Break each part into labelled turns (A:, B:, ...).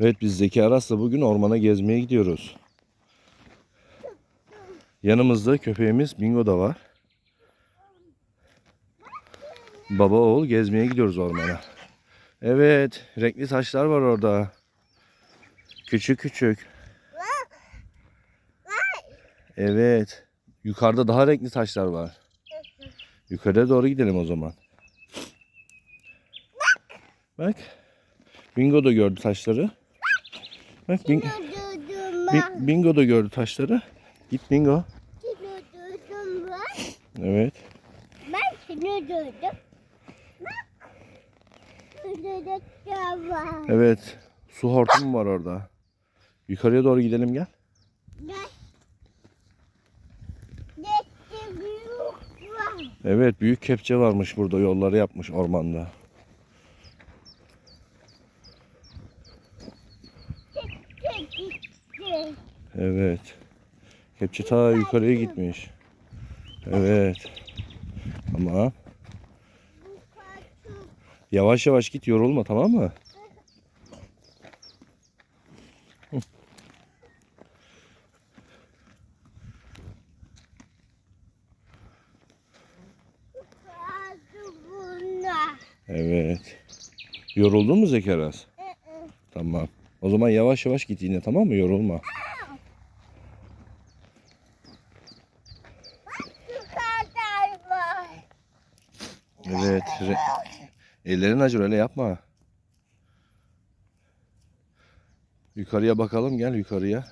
A: Evet biz Zeki Aras'la bugün ormana gezmeye gidiyoruz. Yanımızda köpeğimiz Bingo da var. Baba oğul gezmeye gidiyoruz ormana. Evet renkli taşlar var orada. Küçük küçük. Evet. Yukarıda daha renkli taşlar var. Yukarıya doğru gidelim o zaman. Bak. Bingo da gördü taşları. Bak Bing-
B: Durdum
A: Bi- Bingo da gördü taşları. Git Bingo. Evet.
B: Ben seni durdum. Bak.
A: Evet. Su hortumu var orada. Yukarıya doğru gidelim gel. Evet büyük kepçe varmış burada yolları yapmış ormanda. Evet. Kepçe ta yukarıya gitmiş. Evet. Tamam. Yavaş yavaş git yorulma tamam mı? Evet. Yoruldun mu Zekeras? Tamam. O zaman yavaş yavaş git yine tamam mı? Yorulma. Evet. re- Ellerin acır öyle yapma. Yukarıya bakalım gel yukarıya.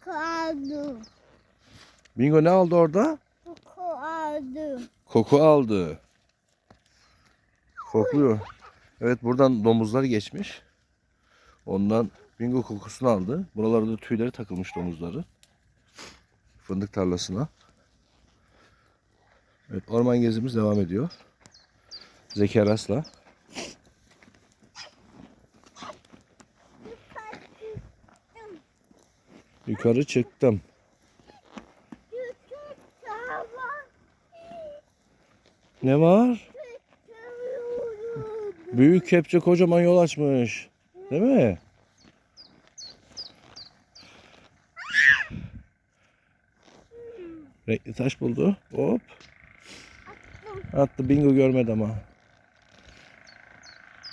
B: Kaldı.
A: Bingo ne aldı orada?
B: Kaldı.
A: Koku aldı. Kokluyor. Evet buradan domuzlar geçmiş. Ondan bingo kokusunu aldı. Buralarda da tüyleri takılmış domuzları. Fındık tarlasına. Evet orman gezimiz devam ediyor. Zeki Aras'la. Yukarı çıktım. Ne var? Büyük kepçe kocaman yol açmış. Değil mi? Renkli taş buldu. Hop. Attı. Bingo görmedi ama.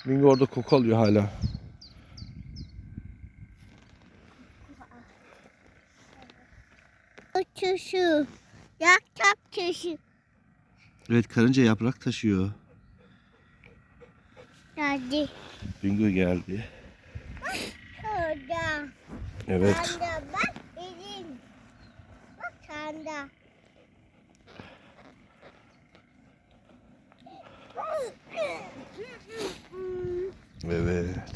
A: Bingo orada koku alıyor hala.
B: Uçuşu. Yaktap çeşi.
A: Evet karınca yaprak taşıyor.
B: Geldi.
A: Bingo geldi.
B: Şurada.
A: Evet.
B: Sanda bak elin. Bak sanda.
A: Evet.